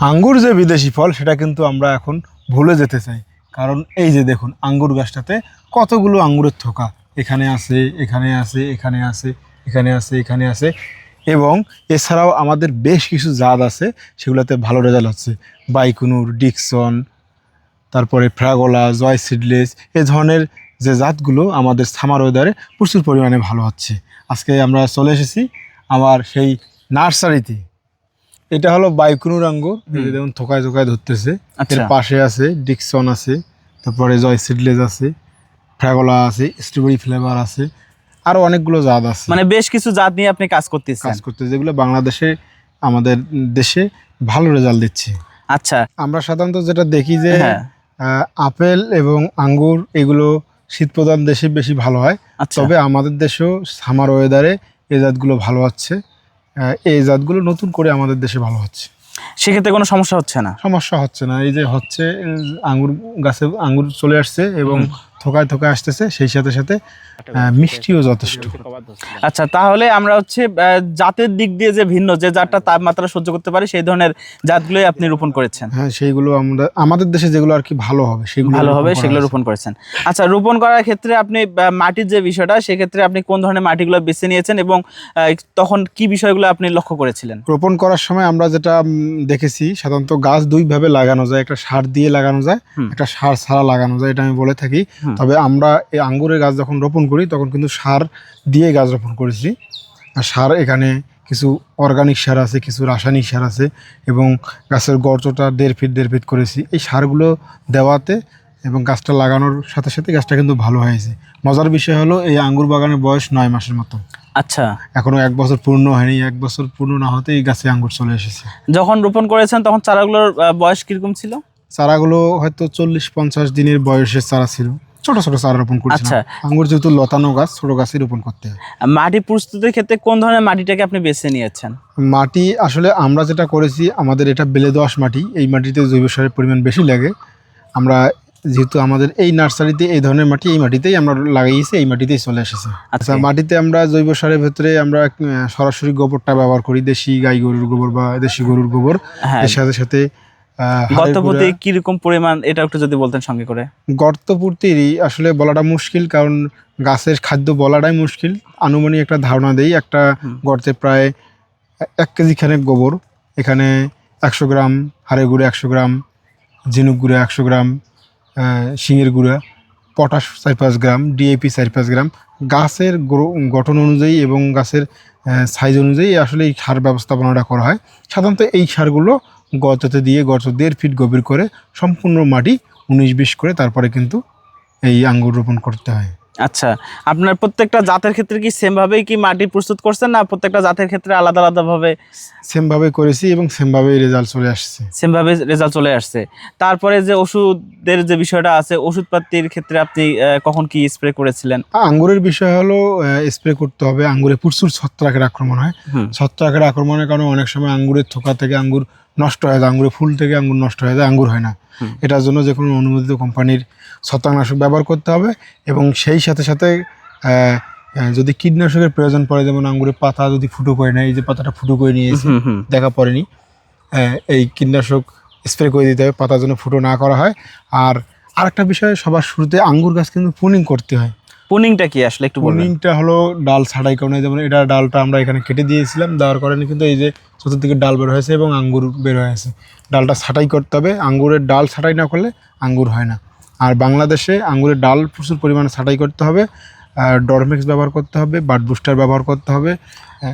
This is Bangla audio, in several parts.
আঙ্গুর যে বিদেশি ফল, সেটা কিন্তু আমরা এখন ভুলে যেতে চাই। কারণ এই যে দেখুন, আঙ্গুর গাছটাতে কতগুলো আঙ্গুরের থোকা। এখানে আছে এখানে আছে এখানে আছে এখানে আছে এখানে আছে। এবং এছাড়াও আমাদের বেশ কিছু জাত আছে, সেগুলোতে ভালো রেজাল্ট হচ্ছে। বাইকুনুর, ডিকসন, তারপরে ফ্রাগোলা, জয় সিডলেস, এ ধরনের যে জাতগুলো আমাদের সামার ওয়েদারে প্রচুর পরিমাণে ভালো হচ্ছে। আজকে আমরা চলে এসেছি আমার সেই নার্সারিতে। এটা হলো বাইকুনুর আঙ্গুর। যেমন থোকায় থোকায় ধরতেছে। এর আচ্ছা পাশে আছে ডিকসন আছে তারপরে জয় সিডলেস আছে ফ্রাগোলা আছে স্ট্রবেরি ফ্লেভার আছে আরও অনেকগুলো জাত আছে। মানে বেশ কিছু জাত নিয়ে আপনি কাজ করতেছেন। কাজ করতে যেগুলো বাংলাদেশে আমাদের দেশে ভালো রেজাল্ট দিচ্ছে। আচ্ছা। আমরা সাধারণত যেটা দেখি যে হ্যাঁ। আপেল এবং আঙ্গুর এগুলো শীত প্রধান দেশে বেশি ভালো হয়। আচ্ছা। তবে আমাদের দেশেও সামার ওয়েদারে এ জাতগুলো ভালো হচ্ছে। এই জাতগুলো নতুন করে আমাদের দেশে ভালো হচ্ছে। সেক্ষেত্রে কোনো সমস্যা হচ্ছে না? সমস্যা হচ্ছে না। এই যে হচ্ছে আঙ্গুর গাছে আঙ্গুর চলে আসছে এবং থোকায় থোকায় আসতেছে সেই সাথে সাথে মিষ্টিও যথেষ্ট। আচ্ছা তাহলে আমরা হচ্ছে জাতের দিক দিয়ে যে ভিন্ন যে জাতটা তাপমাত্রা সহ্য করতে পারে সেই ধরনের জাতগুলোই আপনি রোপণ করেছেন। হ্যাঁ সেইগুলো আমরা আমাদের দেশে যেগুলো আর কি ভালো হবে সেগুলো ভালো হবে সেগুলো রোপণ করেছেন। আচ্ছা রোপণ করার ক্ষেত্রে আপনি মাটির যে বিষয়টা সেক্ষেত্রে আপনি কোন ধরনের মাটিগুলো বেছে নিয়েছেন এবং আহ, তখন কি বিষয়গুলো আপনি লক্ষ্য করেছিলেন? রোপণ করার সময় আমরা যেটা দেখেছি সাধারণত গাছ দুইভাবে লাগানো যায় একটা সার দিয়ে লাগানো যায় একটা সার ছাড়া লাগানো যায় এটা আমি বলে থাকি। তবে আমরা এই আঙ্গুরের গাছ যখন রোপণ করি তখন কিন্তু সার দিয়ে গাছ রোপণ করেছি। আর সার এখানে কিছু অর্গানিক সার আছে কিছু রাসায়নিক সার আছে এবং গাছের গর্তটা দেড় ফিট দেড় ফিট করেছি। এই সারগুলো দেওয়াতে এবং গাছটা লাগানোর সাথে সাথে গাছটা কিন্তু ভালো হয়েছে। মজার বিষয় হলো এই আঙ্গুর বাগানের বয়স নয় মাসের মতো। আচ্ছা। এখনও এক বছর পূর্ণ হয়নি এক বছর পূর্ণ না হতেই গাছে আঙ্গুর চলে এসেছে। যখন রোপণ করেছেন তখন চারাগুলোর বয়স কীরকম ছিল? চারাগুলো হয়তো চল্লিশ পঞ্চাশ দিনের বয়সের চারা ছিল। ছোট ছোট চারা রোপণ করছি আচ্ছা। আঙ্গুর যেহেতু লতানো গাছ ছোট গাছই রোপণ করতে হয়। মাটি প্রস্তুতির ক্ষেত্রে কোন ধরনের মাটিটাকে আপনি বেছে নিয়েছেন? মাটি আসলে আমরা যেটা করেছি আমাদের এটা বেলে দোআঁশ মাটি এই মাটিতে জৈব সারের পরিমাণ বেশি লাগে। আমরা যেহেতু আমাদের এই নার্সারিতে এই ধরনের মাটি এই মাটিতেই আমরা লাগিয়েছি এই মাটিতেই চলে এসেছে। আচ্ছা। মাটিতে আমরা জৈব সারের ভেতরে আমরা সরাসরি গোবরটা ব্যবহার করি দেশি গাই গরুর গোবর বা দেশি গরুর গোবর। হ্যাঁ। এর সাথে সাথে আহ, হাড়ের গত প্রতি গুঁড়া- কীরকম পরিমাণ এটা একটু যদি বলতেন সঙ্গে করে। গর্ত পূর্তিরই আসলে বলাটা মুশকিল কারণ গাছের খাদ্য বলাটাই মুশকিল। আনুমানিক একটা ধারণা দেই একটা গর্তে প্রায় এক কেজি খানেক গোবর। এখানে একশো গ্রাম হাড়ের গুঁড়ো একশো গ্রাম ঝিনুক গুঁড়া একশো গ্রাম শিঙের গুঁড়া পটাশ চার পাঁচ গ্রাম ডিএপি চার পাঁচ গ্রাম। গাছের গঠন অনুযায়ী এবং গাছের সাইজ অনুযায়ী আসলে এই সার ব্যবস্থাপনাটা করা হয়। সাধারণত এই সারগুলো গর্ততে দিয়ে গর্ত দেড় ফিট গভীর করে সম্পূর্ণ মাটি উনিশ বিশ করে তারপরে কিন্তু এই আঙ্গুর রোপণ করতে হয়। আচ্ছা আপনার প্রত্যেকটা জাতের ক্ষেত্রে কি সেম ভাবেই কি মাটি প্রস্তুত করছেন না প্রত্যেকটা জাতের ক্ষেত্রে আলাদা আলাদা ভাবে? সেমভাবে করেছি এবং সেমভাবেই রেজাল্ট চলে আসছে। সেম ভাবে রেজাল্ট চলে আসছে। তারপরে যে ওষুধের যে বিষয়টা আছে ওষুধপাতির ক্ষেত্রে আপনি কখন কি স্প্রে করেছিলেন? আঙ্গুরের বিষয় হলো স্প্রে করতে হবে। আঙ্গুরে প্রচুর ছত্রাকের আক্রমণ হয়। ছত্রাকের আক্রমণের কারণে অনেক সময় আঙ্গুরের থোকা থেকে আঙ্গুর নষ্ট হয়ে যায় আঙ্গুরের ফুল থেকে আঙ্গুর নষ্ট হয়ে যায় আঙ্গুর হয় না। এটার জন্য যে কোনো অনুমোদিত কোম্পানির ছত্রাকনাশক ব্যবহার করতে হবে এবং সেই সাথে সাথে যদি কীটনাশকের প্রয়োজন পড়ে যেমন আঙ্গুরের পাতা যদি ফুটো করে নেয় এই যে পাতাটা ফুটো করে নিয়েছে দেখা পড়েনি এই কীটনাশক স্প্রে করে দিতে হবে পাতা যেন ফুটো না করা হয়। আর আরেকটা বিষয় সবার শুরুতে আঙ্গুর গাছ কিন্তু পুনিং করতে হয়। পুনিংটা কি? আসলে একটু পুনিংটা হলো ডাল ছাড়াই কারণে যেমন এটা ডালটা আমরা এখানে কেটে দিয়েছিলাম, দেওয়ার কারণে কিন্তু এই যে চতুর্দিকে ডাল বের হয়েছে এবং আঙ্গুর বের হয়েছে ডালটা ছাটাই করতে হবে। আঙ্গুরের ডাল ছাটাই না করলে আঙ্গুর হয় না। আর বাংলাদেশে আঙ্গুরের ডাল প্রচুর পরিমাণে ছাটাই করতে হবে। ডরমেক্স ব্যবহার করতে হবে বাট বুস্টার ব্যবহার করতে হবে।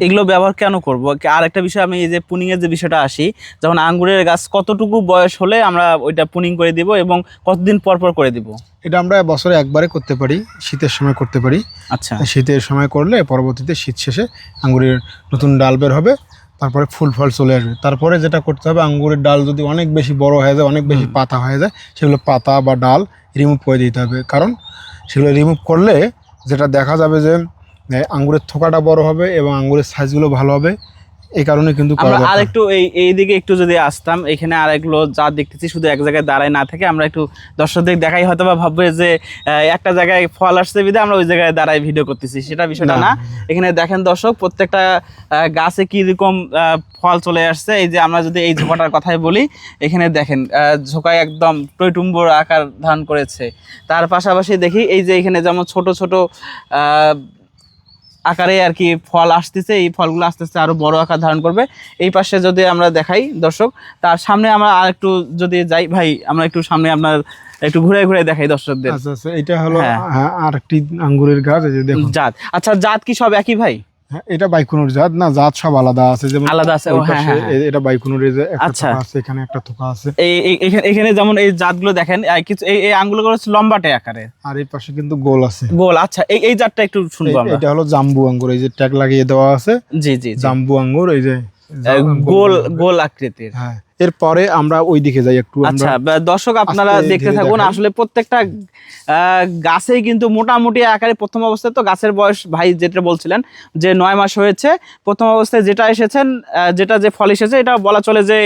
এগুলো ব্যবহার কেন করব? আর একটা বিষয় আমি এই যে পুনিং এর যে বিষয়টা আসি যখন আঙ্গুরের গাছ কতটুকু বয়স হলে আমরা ওইটা পুনিং করে দিব এবং কতদিন পর পর করে দিব? এটা আমরা বছরে একবারে করতে পারি শীতের সময় করতে পারি। আচ্ছা। শীতের সময় করলে পরবর্তীতে শীত শেষে আঙ্গুরের নতুন ডাল বের হবে তারপরে ফুল ফল চলে আসবে। তারপরে যেটা করতে হবে আঙ্গুরের ডাল যদি অনেক বেশি বড় হয়ে যায় অনেক বেশি পাতা হয়ে যায় সেগুলো পাতা বা ডাল রিমুভ করে দিতে হবে। কারণ সেগুলো রিমুভ করলে যেটা দেখা যাবে যে আঙ্গুরের থোকাটা বড় হবে এবং আঙ্গুরের সাইজগুলো ভালো হবে। এই কারণে কিন্তু আমরা। আরেকটু এই এইদিকে একটু যদি আসতাম এখানে আরেকগুলো যা দেখতেছি শুধু এক জায়গায় দাঁড়ায় না থাকে আমরা একটু দর্শকদের দেখাই হয়তো বা ভাববে যে একটা জায়গায় ফল আসছে বিধে আমরা ওই জায়গায় দাঁড়ায় ভিডিও করতেছি সেটা বিষয়টা না। এখানে দেখেন দর্শক প্রত্যেকটা গাছে কি রকম আহ, ফল চলে আসছে এই যে আমরা যদি এই ঝোঁকাটার কথাই বলি এখানে দেখেন ঝোঁকায় একদম টইটুম্বর আকার ধারণ করেছে তার পাশাপাশি দেখি এই যে এখানে যেমন ছোট ছোট আহ, আকারে আর কি ফল আসতেছে এই ফলগুলো আস্তে আস্তে আরও বড় আকার ধারণ করবে। এই পাশে যদি আমরা দেখাই দর্শক তার সামনে আমরা আর একটু যদি যাই ভাই আমরা একটু সামনে আপনার একটু ঘুরে ঘুরে দেখাই দর্শকদের। আচ্ছা আচ্ছা এটা হলো হ্যাঁ। আরেকটি আঙ্গুরের গাছ জাত। আচ্ছা জাত কি সব একই ভাই? এটা বাইকুনুর জাত। না জাত সব আলাদা আছে। যেমন আলাদা আছে, হ্যাঁ, হ্যাঁ, হ্যাঁ। এটা বাইকুনুর আচ্ছা। আছে এখানে একটা থোকা আছে। এই এখানে এখানে যেমন এই জাতগুলো দেখেন এই কিছু এই এই আঙ্গুলগুলো হচ্ছে লম্বাটে আকারে। আর এই পাশে কিন্তু গোল আছে। গোল আচ্ছা এই এই জাতটা একটু শুনব আমরা। এটা হলো জাম্বু আঙ্গুর এই যে ট্যাগ লাগিয়ে দেওয়া আছে। জি জি। জাম্বু আঙ্গুর এই যে গোল গোল আকৃতির। হ্যাঁ এরপরে আমরা ওই দিকে যাই একটু আচ্ছা দর্শক আপনারা দেখতে থাকুন আসলে প্রত্যেকটা গাছেই কিন্তু মোটামুটি আকারে প্রথম অবস্থায় তো গাছের বয়স ভাই যেটা বলছিলেন যে নয় মাস হয়েছে প্রথম অবস্থায় যেটা এসেছেন যেটা যে ফল এসেছে এটা বলা চলে যে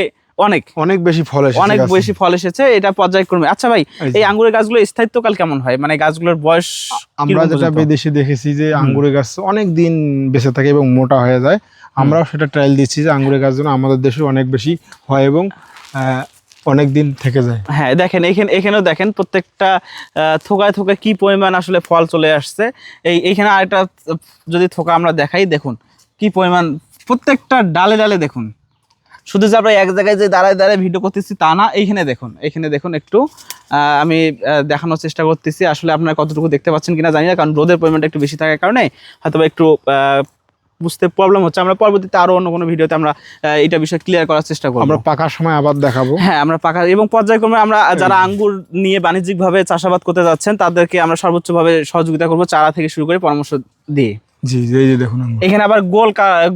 অনেক। অনেক বেশি ফল এসেছে অনেক বেশি ফল এসেছে এটা পর্যায়ক্রমে। আচ্ছা ভাই এই আঙ্গুরের গাছগুলো স্থায়িত্বকাল কেমন হয়? মানে গাছগুলোর বয়স আমরা যেটা? বিদেশে দেখেছি যে আঙ্গুরের গাছ অনেক দিন বেঁচে থাকে এবং মোটা হয়ে যায়। আমরাও সেটা ট্রায়াল দিচ্ছি যে আঙ্গুরের গাছ যেন আমাদের দেশে অনেক বেশি হয় এবং অনেক দিন থেকে যায়। হ্যাঁ দেখেন, এখানে এখানেও দেখেন প্রত্যেকটা থোকায় থোকায় কি পরিমাণ আসলে ফল চলে আসছে। এই এইখানে আরেকটা, যদি থোকা আমরা দেখাই, দেখুন, কি পরিমাণ, প্রত্যেকটা ডালে ডালে দেখুন। শুধু যে আমরা এক জায়গায় যে দাঁড়ায় দাঁড়ায় ভিডিও করতেছি তা না, এইখানে দেখুন এইখানে দেখুন একটু আমি দেখানোর চেষ্টা করতেছি। আসলে আপনারা কতটুকু দেখতে পাচ্ছেন কিনা জানি না, কারণ রোদের পরিমাণটা একটু বেশি থাকার কারণে হয়তো একটু বুঝতে প্রবলেম হচ্ছে। আমরা পরবর্তীতে আরও অন্য কোনো ভিডিওতে আমরা এটা বিষয়ে ক্লিয়ার করার চেষ্টা করব। আমরা পাকার সময় আবার দেখাবো। হ্যাঁ আমরা পাকা এবং পর্যায়ক্রমে আমরা যারা আঙ্গুর নিয়ে বাণিজ্যিকভাবে চাষাবাদ করতে যাচ্ছেন তাদেরকে আমরা সর্বোচ্চভাবে সহযোগিতা করব চারা থেকে শুরু করে পরামর্শ দিয়ে। জি জি এই যে দেখুন এখানে আবার গোল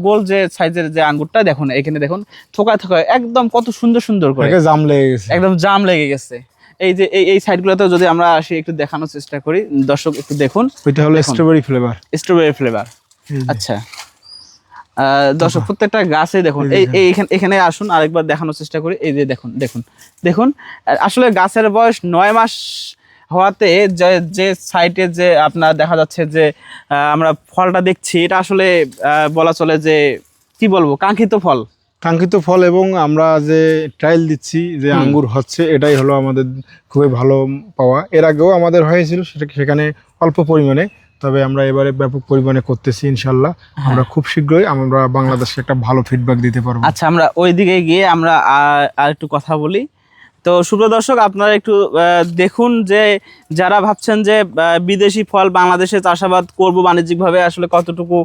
গোল যে সাইজের যে আঙ্গুরটা দেখুন এখানে দেখুন থোকায় থোকায় একদম কত সুন্দর সুন্দর করে। জাম লেগে গেছে। একদম জাম লেগে গেছে। এই যে এই এই সাইডগুলোতে যদি আমরা আসি একটু দেখানোর চেষ্টা করি। দর্শক একটু দেখুন। ওইটা হলো স্ট্রবেরি ফ্লেভার স্ট্রবেরি ফ্লেভার আচ্ছা। দর্শক প্রত্যেকটা গাছে দেখুন এই এখানে এখানে আসুন আরেকবার দেখানোর চেষ্টা করি। এই যে দেখুন দেখুন দেখুন আসলে গাছের বয়স নয় মাস হওয়াতে যে যে সাইটে যে আপনার দেখা যাচ্ছে যে আমরা ফলটা দেখছি এটা আসলে আহ, বলা চলে যে কি বলব কাঙ্ক্ষিত ফল। কাঙ্ক্ষিত ফল এবং আমরা যে ট্রায়াল দিচ্ছি যে আঙ্গুর হচ্ছে এটাই হলো আমাদের খুবই ভালো পাওয়া। এর আগেও আমাদের হয়েছিল সেটা সেখানে অল্প পরিমাণে। তবে আমরা এবারে ব্যাপক পরিমাণে করতেছি ইনশাল্লাহ। আমরা খুব শীঘ্রই আমরা বাংলাদেশে একটা ভালো ফিডব্যাক দিতে পারব। আচ্ছা আমরা ওই দিকে গিয়ে আমরা আর- একটু কথা বলি। তো সুপ্রিয় দর্শক আপনারা একটু দেখুন যে যারা ভাবছেন যে বিদেশি ফল বাংলাদেশে চাষাবাদ করব বাণিজ্যিকভাবে আসলে কতটুকু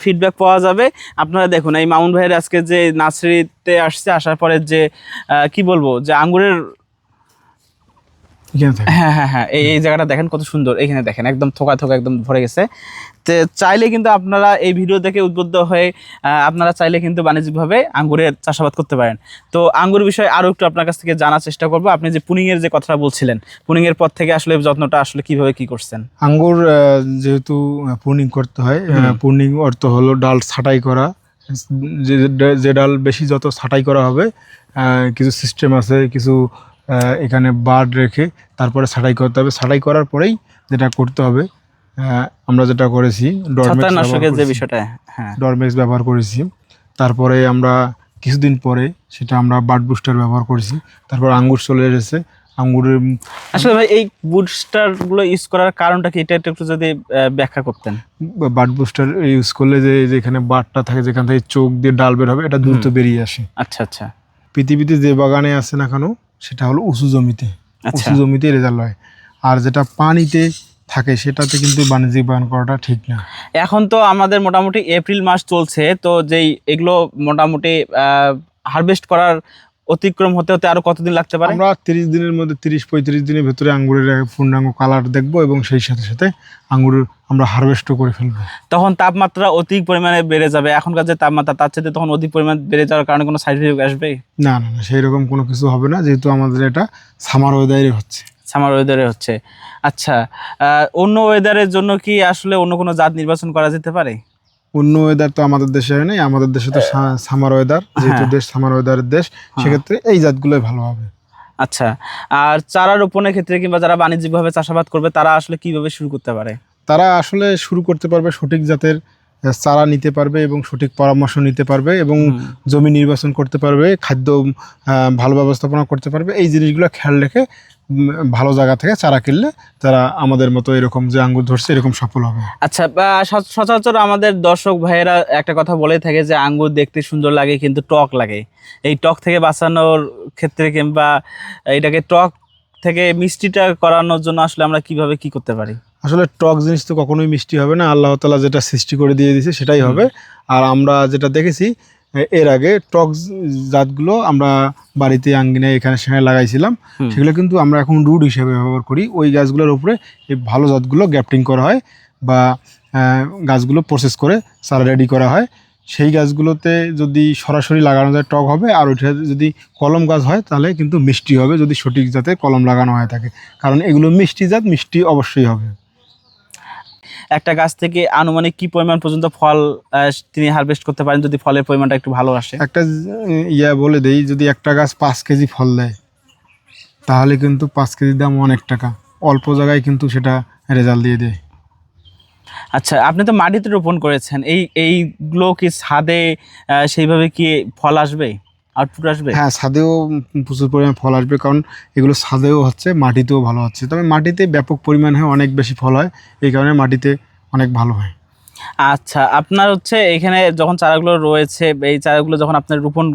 ফিডব্যাক পাওয়া যাবে? আপনারা দেখুন এই মামুন ভাইয়ের আজকে যে নার্সারিতে আসছে আসার পরে যে কি বলব যে আঙ্গুরের। হ্যাঁ হ্যাঁ হ্যাঁ এই জায়গাটা দেখেন কত সুন্দর। এখানে দেখেন একদম থোকা থোকা একদম ভরে গেছে। তো চাইলে কিন্তু আপনারা এই ভিডিও দেখে উদ্বুদ্ধ হয়ে আপনারা চাইলে কিন্তু বাণিজ্যিকভাবে আঙ্গুরের চাষাবাদ করতে পারেন। তো আঙ্গুর বিষয়ে আরও একটু আপনার কাছ থেকে জানার চেষ্টা করব। আপনি যে পুনিংয়ের যে কথাটা বলছিলেন পুনিংয়ের পর থেকে আসলে যত্নটা আসলে কীভাবে কি করছেন? আঙ্গুর যেহেতু পূর্ণিং করতে হয় পূর্ণিং অর্থ হলো ডাল ছাঁটাই করা। যে ডাল বেশি যত ছাঁটাই করা হবে কিছু সিস্টেম আছে কিছু এখানে বার্ড রেখে তারপরে ছাঁটাই করতে হবে। ছাঁটাই করার পরেই যেটা করতে হবে আমরা যেটা করেছি ডরমেক্স ব্যবহার করেছি। বিষয়টা হ্যাঁ। ডরমেক্স ব্যবহার করেছি। তারপরে আমরা কিছুদিন পরে সেটা আমরা বার্ড বুস্টার ব্যবহার করেছি। তারপর আঙ্গুর চলে এসেছে। আঙ্গুরের আসলে ভাই এই বুস্টারগুলো ইউজ করার কারণটা কি? এটা একটু যদি ব্যাখ্যা করতেন। বার্ড বুস্টার ইউজ করলে যে যেখানে বার্ডটা থাকে যেখান থেকে চোখ দিয়ে ডাল বের হবে এটা দ্রুত বেরিয়ে আসে। আচ্ছা আচ্ছা। পৃথিবীতে যে বাগানে আছে না কেন সেটা হলো উঁচু জমিতে। আচ্ছা। উঁচু জমিতে রেজাল্ট হয় আর যেটা পানিতে থাকে সেটাতে কিন্তু বাণিজ্যিক বাগান করাটা ঠিক না। এখন তো আমাদের মোটামুটি এপ্রিল মাস চলছে তো যেই এগুলো মোটামুটি হারভেস্ট করার অতিক্রম হতে হতে আরও কতদিন লাগতে পারে? আমরা তিরিশ দিনের মধ্যে তিরিশ পঁয়ত্রিশ দিনের ভেতরে আঙ্গুরের পূর্ণাঙ্গ কালার দেখব এবং সেই সাথে সাথে আঙ্গুর আমরা হারভেস্টও করে ফেলব। তখন তাপমাত্রা অধিক পরিমাণে বেড়ে যাবে। এখনকার যে তাপমাত্রা তার চেয়ে তখন অধিক পরিমাণ বেড়ে যাওয়ার কারণে কোনো সাইড ইফেক্ট আসবে না না না সেই রকম কোনো কিছু হবে না। যেহেতু আমাদের এটা সামার ওয়েদারে হচ্ছে। সামার ওয়েদারে হচ্ছে। আচ্ছা অন্য ওয়েদারের জন্য কি আসলে অন্য কোনো জাত নির্বাচন করা যেতে পারে? অন্য ওয়েদার তো আমাদের দেশে হয় নাই আমাদের দেশে তো সামার ওয়েদার যেহেতু হ্যাঁ। দেশ সামার ওয়েদারের দেশ সেক্ষেত্রে এই জাতগুলোই ভালো হবে। আচ্ছা আর চারা রোপণের ক্ষেত্রে কিংবা যারা বাণিজ্যিকভাবে চাষাবাদ করবে তারা আসলে কীভাবে শুরু করতে পারে? তারা আসলে শুরু করতে পারবে সঠিক জাতের চারা নিতে পারবে এবং সঠিক পরামর্শ নিতে পারবে এবং জমি নির্বাচন করতে পারবে খাদ্য ভালো ব্যবস্থাপনা করতে পারবে। এই জিনিসগুলো খেয়াল রেখে ভালো জায়গা থেকে চারা কিনলে তারা আমাদের মতো এরকম যে আঙ্গুর ধরছে এরকম সফল হবে। আচ্ছা সচরাচর আমাদের দর্শক ভাইয়েরা একটা কথা বলে থাকে যে আঙ্গুর দেখতে সুন্দর লাগে কিন্তু টক লাগে। এই টক থেকে বাঁচানোর ক্ষেত্রে কিংবা এটাকে টক থেকে মিষ্টিটা করানোর জন্য আসলে আমরা কীভাবে কি করতে পারি? আসলে টক জিনিস তো কখনোই মিষ্টি হবে না। আল্লাহ তালা যেটা সৃষ্টি করে দিয়ে দিয়েছে সেটাই হবে। আর আমরা যেটা দেখেছি এর আগে টক জাতগুলো আমরা বাড়িতে আঙ্গিনায় এখানে সেখানে লাগাইছিলাম। সেগুলো কিন্তু আমরা এখন রুট হিসেবে ব্যবহার করি। ওই গাছগুলোর উপরে এই ভালো জাতগুলো গ্যাপটিং করা হয় বা গাছগুলো প্রসেস করে চারা রেডি করা হয়। সেই গাছগুলোতে যদি সরাসরি লাগানো যায় টক হবে। আর ওইটা যদি কলম গাছ হয় তাহলে কিন্তু মিষ্টি হবে। যদি সঠিক জাতে কলম লাগানো হয়ে থাকে কারণ এগুলো মিষ্টি জাত মিষ্টি অবশ্যই হবে। একটা গাছ থেকে আনুমানিক কি পরিমাণ পর্যন্ত ফল তিনি হারভেস্ট করতে পারেন যদি ফলের পরিমাণটা একটু ভালো আসে? একটা ইয়া বলে দেই যদি একটা গাছ পাঁচ কেজি ফল দেয় তাহলে কিন্তু পাঁচ কেজির দাম অনেক টাকা। অল্প জায়গায় কিন্তু সেটা রেজাল্ট দিয়ে দেয়। আচ্ছা আপনি তো মাটিতে রোপণ করেছেন এই এইগুলো কি ছাদে সেইভাবে কি ফল আসবে? আউটপুট আসবে? হ্যাঁ ছাদেও প্রচুর পরিমাণে ফল আসবে কারণ এগুলো ছাদেও হচ্ছে মাটিতেও ভালো হচ্ছে। তবে মাটিতে ব্যাপক পরিমাণ হয় অনেক বেশি ফল হয় এই কারণে মাটিতে অনেক ভালো হয়। আচ্ছা আপনার হচ্ছে এখানে যখন চারাগুলো রয়েছে এই চারাগুলো যখন আপনার রোপণ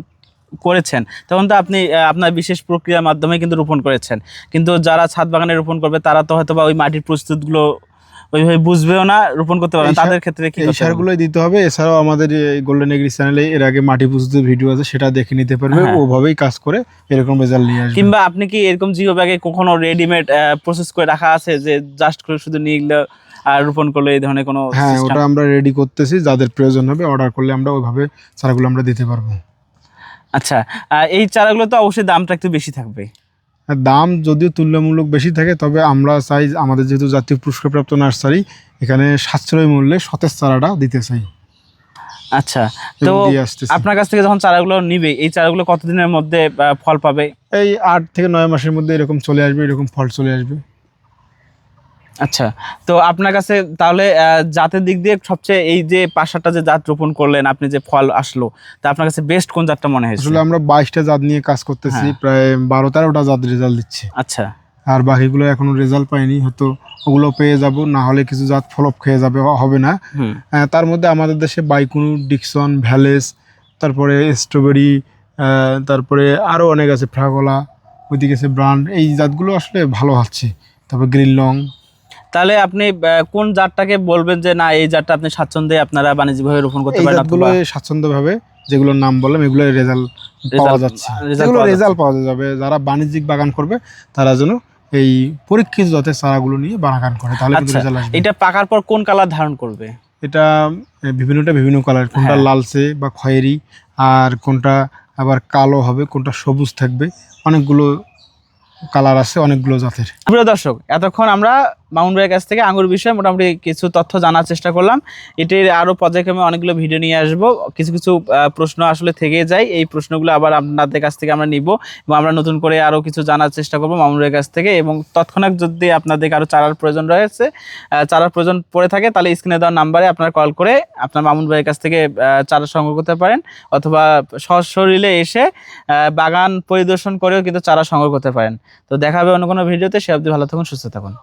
করেছেন তখন তো আপনি আপনার বিশেষ প্রক্রিয়ার মাধ্যমে কিন্তু রোপণ করেছেন। কিন্তু যারা ছাদ বাগানে রোপণ করবে তারা তো হয়তো বা ওই মাটির প্রস্তুতগুলো ওইভাবে বুঝবেও না রোপণ করতে পারবে। তাদের ক্ষেত্রে কি এই? সারগুলোই দিতে হবে। এছাড়াও আমাদের গোল্ডেন এগ্রি চ্যানেলে এর আগে মাটি পুজোতে ভিডিও আছে সেটা দেখে নিতে পারবে। হ্যাঁ। ওভাবেই কাজ করে এরকম রেজাল্ট নিয়ে আসবে। কিংবা আপনি কি এরকম জিও ব্যাগে কখনো রেডিমেড প্রসেস করে রাখা আছে যে জাস্ট করে শুধু নিয়ে গেলে আর রোপণ করলে এই ধরনের কোনো হ্যাঁ ওটা আমরা রেডি করতেছি। যাদের প্রয়োজন হবে অর্ডার করলে আমরা ওইভাবে চারাগুলো আমরা দিতে পারব। আচ্ছা এই চারাগুলো তো অবশ্যই দামটা একটু বেশি থাকবে। দাম যদিও তুলনামূলক বেশি থাকে তবে আমরা চাই আমাদের যেহেতু জাতীয় পুরস্কারপ্রাপ্ত নার্সারি এখানে সাশ্রয় মূল্যে সতেজ চারাটা দিতে চাই। আচ্ছা তো। আপনার কাছ থেকে যখন চারাগুলো নিবে এই চারাগুলো কতদিনের মধ্যে ফল পাবে? এই আট থেকে নয় মাসের মধ্যে এরকম চলে আসবে এরকম ফল চলে আসবে। আচ্ছা তো আপনার কাছে তাহলে জাতের দিক দিয়ে সবচেয়ে এই যে পাশাটা যে জাত রোপণ করলেন আপনি যে ফল আসলো তা আপনার কাছে বেস্ট কোন জাতটা মনে হয়েছে? আসলে আমরা বাইশটা জাত নিয়ে কাজ করতেছি হ্যাঁ। প্রায় বারো তেরোটা জাত রেজাল্ট দিচ্ছে। আচ্ছা। আর বাকিগুলো এখনও রেজাল্ট পাইনি হয়তো ওগুলো পেয়ে যাব না হলে কিছু জাত ফলপ খেয়ে যাবে হবে না। তার মধ্যে আমাদের দেশে বাইকুনু ডিকসন ভ্যালেস তারপরে স্ট্রবেরি তারপরে আরও অনেক আছে ফ্রাগোলা ওইদিকে আছে ব্রান্ড এই জাতগুলো আসলে ভালো হচ্ছে। তারপর গ্রিন লং তাহলে আপনি কোন জাতটাকে বলবেন যে না এই জাতটা আপনি স্বাচ্ছন্দ্যে আপনারা বাণিজ্যিকভাবে রোপণ করতে পারেন জাতগুলো অথবা স্বাচ্ছন্দ্যভাবে যেগুলোর নাম বললাম এগুলো রেজাল্ট পাওয়া যাচ্ছে। যেগুলো রেজাল্ট পাওয়া যাবে। যারা বাণিজ্যিক বাগান করবে তারা যেন এই পরীক্ষিত জাতের চারাগুলো নিয়ে বাগান করে তাহলে কিন্তু আচ্ছা রেজাল্ট আসবে। এটা পাকার পর কোন কালার ধারণ করবে? এটা বিভিন্নটা বিভিন্ন কালার কোনটা হ্যাঁ। লালচে বা খয়েরি আর কোনটা আবার কালো হবে কোনটা সবুজ থাকবে অনেকগুলো কালার আছে অনেকগুলো জাতের। প্রিয় দর্শক এতক্ষণ আমরা মামুন ভাইয়ের কাছ থেকে আঙুর বিষয়ে মোটামুটি কিছু তথ্য জানার চেষ্টা করলাম। এটির আরও পর্যায়ক্রমে অনেকগুলো ভিডিও নিয়ে আসব। কিছু কিছু প্রশ্ন আসলে থেকে যায়। এই প্রশ্নগুলো আবার আপনাদের কাছ থেকে আমরা নিব এবং আমরা নতুন করে আরও কিছু জানার চেষ্টা করব মামুন ভাইয়ের কাছ থেকে। এবং তৎক্ষণাৎ যদি আপনাদের আরও চারার প্রয়োজন রয়েছে চারার প্রয়োজন পড়ে থাকে, তাহলে স্ক্রিনে দেওয়ার নাম্বারে আপনারা কল করে আপনার মামুন ভাইয়ের কাছ থেকে চারা সংগ্রহ করতে পারেন। অথবা সশরীরে এসে বাগান পরিদর্শন করেও কিন্তু চারা সংগ্রহ করতে পারেন। তো দেখা হবে অন্য কোনো ভিডিওতে সে অবধি ভালো থাকুন, সুস্থ থাকুন।